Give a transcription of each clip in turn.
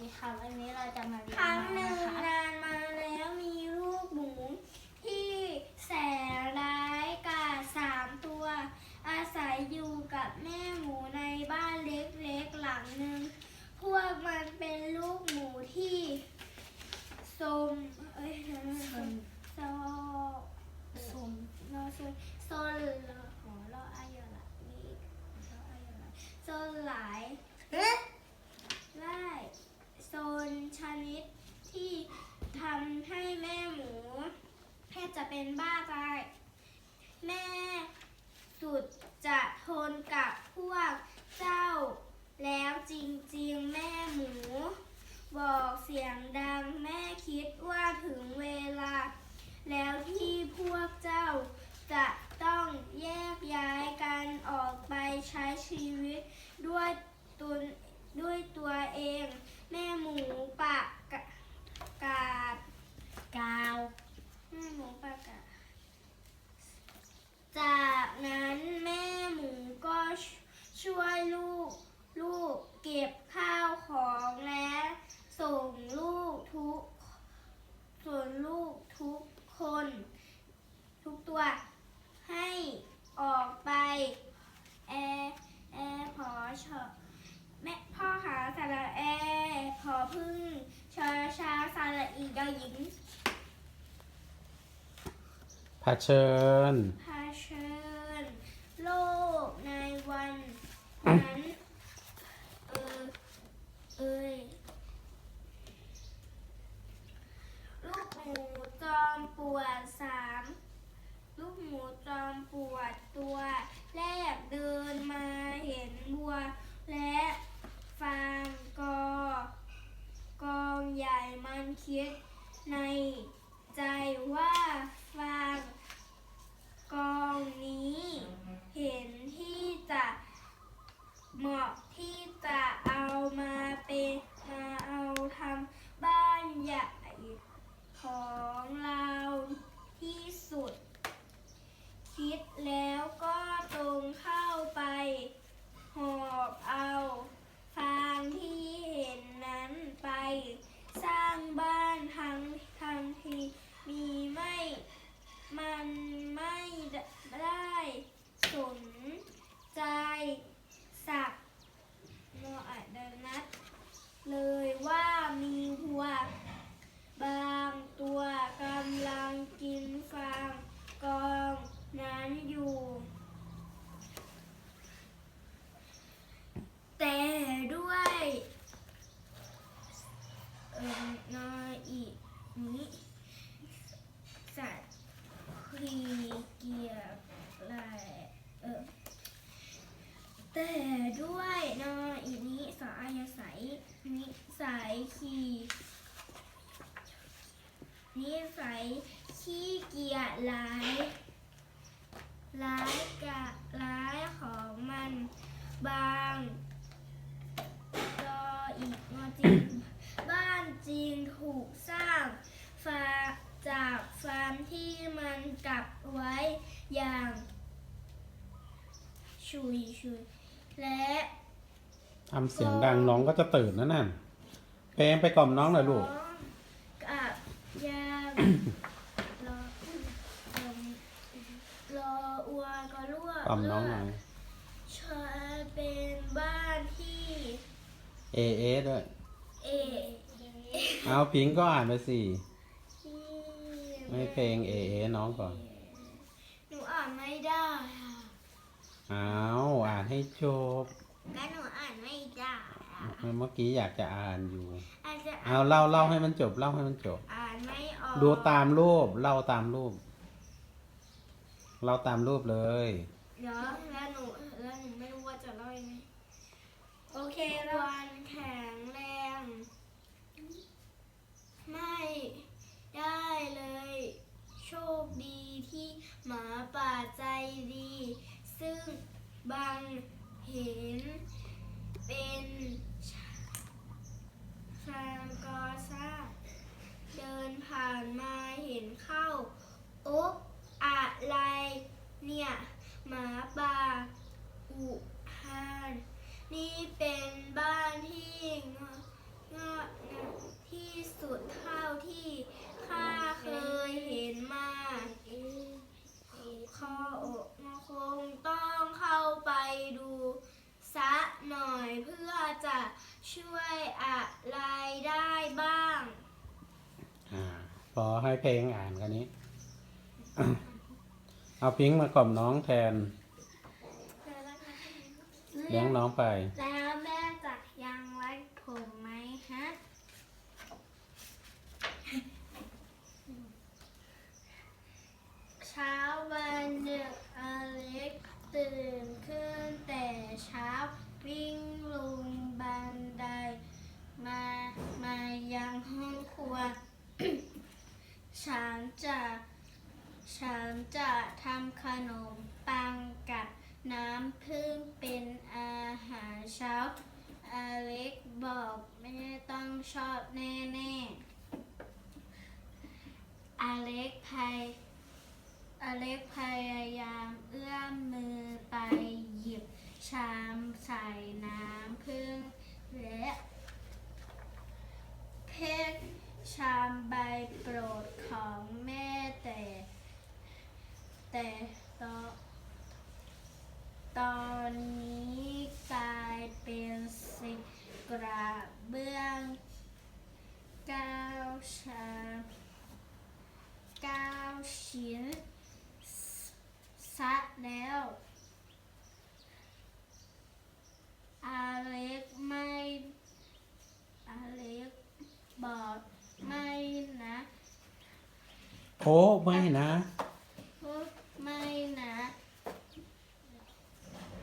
ดีค่ะวันนี้เราจะมาเรียนครั้งหนึ่งนานมาแล้วมีลูกหมูที่แสนร้ายกาจสามตัว อาศัยอยู่กับแม่หมูในบ้านเล็กๆหลังหนึ่งพวกมันเป็นลูกหมูที่สมเอ้ยเดี๋ยวนส่วนโซสมโนโซโซลหอรออายละนี่รออายละโซนหลายไล่ ซนชนิดที่ทำให้แม่หมูแทบจะเป็นบ้าตายแม่สุดจะทนกับพวกเจ้า แล้วจริงๆ แม่หมู บอกเสียงดังแม่คิดว่าถึงเวลา แล้วที่พวกเจ้าจะต้องแยกย้ายกันออกไปใช้ชีวิตด้วยตนด้วยตัวเอง แม่หมูปะกะกาด กาว แม่หมูปะกาดจากนั้นแม่หมูก็ชช่วยลูก ลูกเก็บข้าวของและส่งลูกทุก ส่วนลูกทุกคน ทุกตัวให้ออกไป แอแอพอชอแม่พ่อหาสระแอ พอพึ่งชอชาสระอีดอหญิง เผชิญเผชิญโลกในวันนั้นเออเอ้ยลูกหมูจอมปวดสามลูกหมูจอมปวดตัวแรกเดินมาเห็นบัว และฟางกอกองใหญ่มันคิดในใจว่าฟางกองนี้ เห็นที่จะเหมาะที่จะเอามาเป็นมาเอาทำบ้านใหญ่ของเราที่สุด คิดแล้วก็ตรงเข้าไป หอบเอาฟางที่เห็นนั้นไป สร้างบ้านทั้งทันทีมีไม่มันไม่ได้สนใจสักโนอดนัดเลยว่ามีวัว บางตัวกำลังกินฟางกองนั้นอยู่ แต่ด้วยเอ่อนอยอีนี้สัตว์ครีเกียร์ลายเออ แต่ด้วยนออีนี้สออายาศัยนิสัยขี่นิสัยขี้เกียจร้ายร้ายกะร้ายของมันบางรออีกมาจริงบ้านจริงถูกสร้างฟาจากฟาร์มที่มันกักไว้อย่าง ชุยชุย และทำเสียงดังน้องก็จะตื่นนะนั่นเพลงไปกล่อมน้องหน่อยลูก กับยามรอเอิ่มรออวก็รั่วกล่อมน้องหน่อยฉันเป็นบ้านที่ เอเอด้วย เอเอาพิงก็อ่านไปสิ ที่ไม่เพลงเอเอน้องก่อน หนูอ่านไม่ได้ค่ะ เอาอ่านให้จบก็หนูอ่านไม่ได้อะเมื่อกี้อยากจะอ่านอยู่ อาจจะเอาเล่าเล่าให้มันจบเล่าให้มันจบ อ่านไม่ออกดูตามรูปเล่าตามรูปเล่าตามรูปเลย เดี๋ยวแล้วหนูแล้วหนูไม่รู้ว่าจะเล่ายังไงโอเควันแข็งแรง ไม่ได้เลย โชคดีที่หมาป่าใจดี ซึ่งบางเห็นเป็นชางกอซาเดินผ่านมาเห็นเข้า โอ๊ะอะไรเนี่ย หมาป่าอุฮานนี่เป็นบ้านที่งงดที่สุดเท่าที่ข้าเคยเห็นมาข้ออก คงต้องเข้าไปดูซะหน่อยเพื่อจะช่วยอะไรได้บ้าง อ่าพอให้เพลงอ่านกันนี้ เอาพิงค์มากล่อมน้องแทนเลี้ยงน้องไป ทำขนมปังกับน้ำผึ้งเป็นอาหารเช้า อเล็กบอกแม่ต้องชอบแน่ๆ อเล็กพยอเล็กพยายามเอื้อมมือไปหยิบชามใส่น้ำผึ้งและเพชรชามใบโปรดของแม่แต่ แต่ตอนตอนนี้กลายเป็นสิกระเบื้องเก้าชามเก้าชิ้นซะแล้วอาเล็กไม่อาเล็กบอกไม่นะ โอ้ไม่นะ ไม่นะ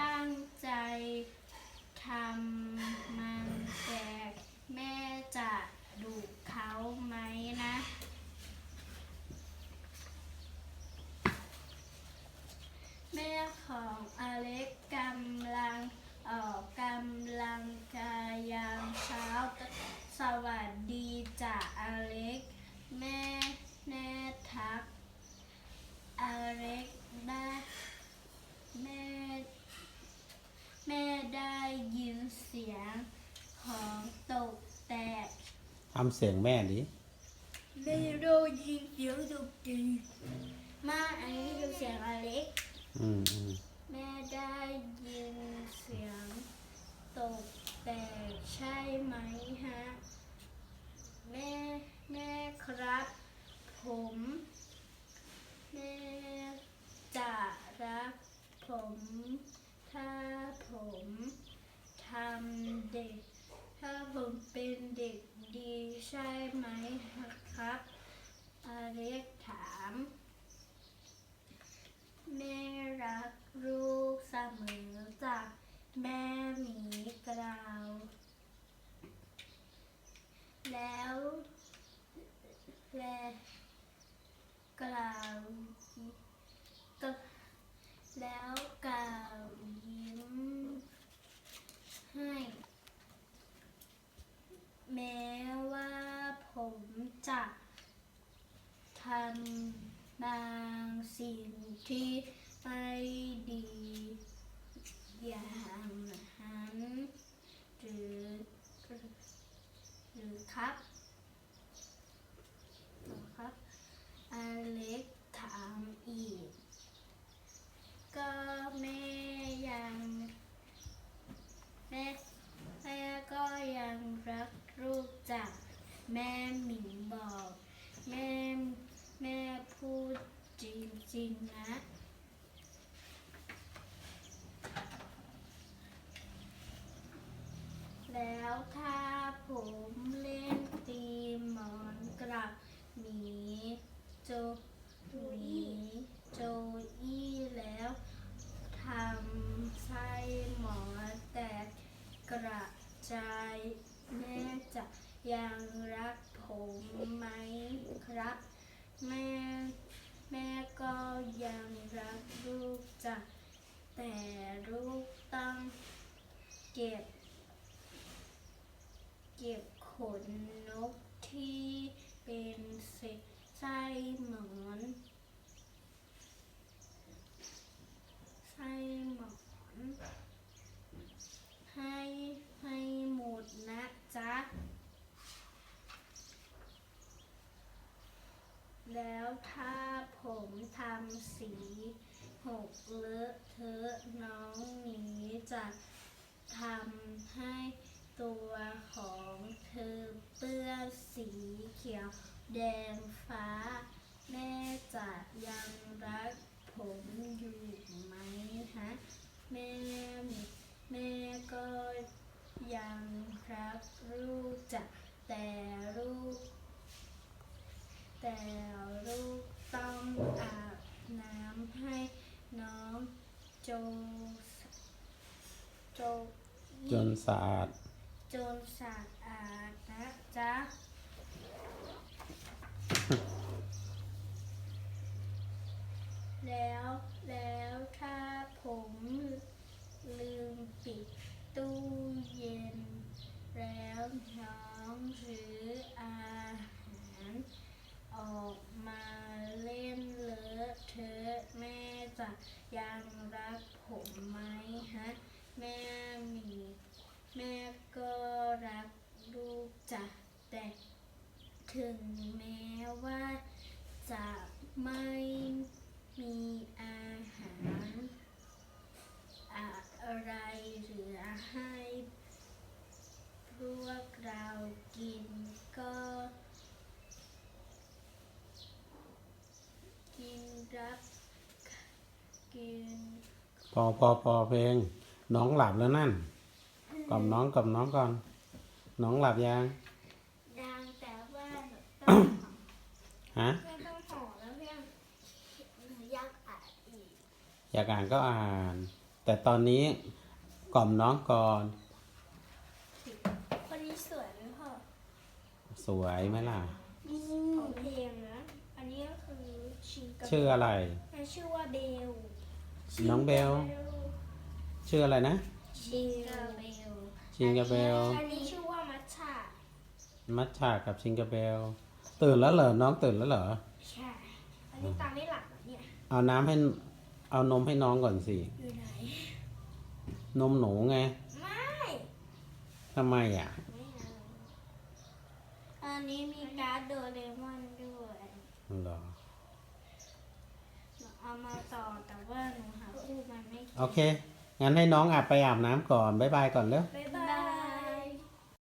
ตั้งใจทำมันแต่แม่จะดุเขาไหมนะ แม่ของอเล็กกำลังออกกำลังกายยามเช้า สวัสดีจ้ะอเล็ก แม่แน่ทัก อเล็กได้แม่แม่ได้ยินเสียงของตกแตก ทำเสียงแม่ดิไม่ได้ยินเสียงตกแตกมาอันนี้คือเสียงอเล็ก อืมอืมแม่ได้ยินเสียงตกแตกใช่ไหมฮะ แม่แม่ครับ ผม แม่จะรักผม ถ้าผมทำเด็ก ถ้าผมเป็นเด็ก ดีใช่ไหมครับ อเล็กถาม แม่รักลูกเสมอจากแม่หมีกล่าว แล้ว และกล่าวก็แล้วกล่าวยิ้มให้ แม้ว่าผมจะทำบางสิ่ง ที่ไม่ดี อย่างนั้นหรือหรือครับครับอเล็กถามอีก ก็แม่ยังแม่แม่ก็ยังรักลูกจากแม่หมิงบอก แม่แม่พูด จริงๆนะ แล้วถ้าผมเล่นตีหมอนกลับหมีโจหมีโจอี้แล้วทำไส้หมอนแตกกระจายแม่จะยังรักผมไหมครับ แม่ แม่ก็ยังรักลูกจ้ะแต่ลูกต้องเก็บ เก็บขนนกที่เป็นเศษไส้หมอนไส้หมอนให้ให้หมดนะจ๊ะ แล้วถ้า ผมทำสีหกเลอะเทอะน้องหมีจะทำให้ตัวของเธอเปื้อนสีเขียวแดงฟ้า แม่จะยังรักผมอยู่ไหมฮะแม่แม่ก็ยังรักลูกจะแต่ลูกแต่ลูก ต้องอาบน้ำให้น้องโจโจจนสะอาดจนสะอาดนะจ๊ะ แล้วแล้วถ้าผมลืมปิดตู้เย็น แล้วน้องหรืออาหาร ออกมาเล่นเลอะเทอะแม่จะยัง รักผมไหมฮะ แม่มี แม่ก็รักลูกจ้ะแต่ถึงแม้ว่าจะไม่มีอาหารอะไรเหลือให้พวกเรากินก็ กินรับกิน พอพอพอเพลง น้องหลับแล้วนั่นกล่อมน้องกล่อมน้องก่อน น้องหลับยังดังแต่ว่าหนูต้องฮะ ไม่ต้องห่อแล้วเพียงหนูอยากอ่านอีกอยากอ่านก็อ่าน แต่ตอนนี้กล่อมน้องก่อน คนนี้สวยไหมพ่อสวยไหมล่ะ ของเพลงนะ อันนี้ก็คือชิงกับชื่ออะไรแม่ชื่อว่าเบล น้องเบลชื่ออะไรนะชิงกับเบลชิงกาเบลอันนี้ชื่อว่ามัชชามัชชากับชิงกาเบลตื่นแล้วเหรอน้องตื่นแล้วเหรอใช่อันนี้ตาไม่หลับเหรอเนี่ยเอาน้ำให้เอานมให้น้องก่อนสิอยู่ไหนนมหนูไงไม่ทำไมอะไม่เอาอันนี้มีการ์ดโดเรมอนด้วยเหรอหนูเอามาต่อแต่ว่าหนู หาคู่มันไม่เจโอเค งั้นให้น้องอาบไปอาบน้ำก่อน บ๊ายบายก่อนเร็ว บ๊ายบ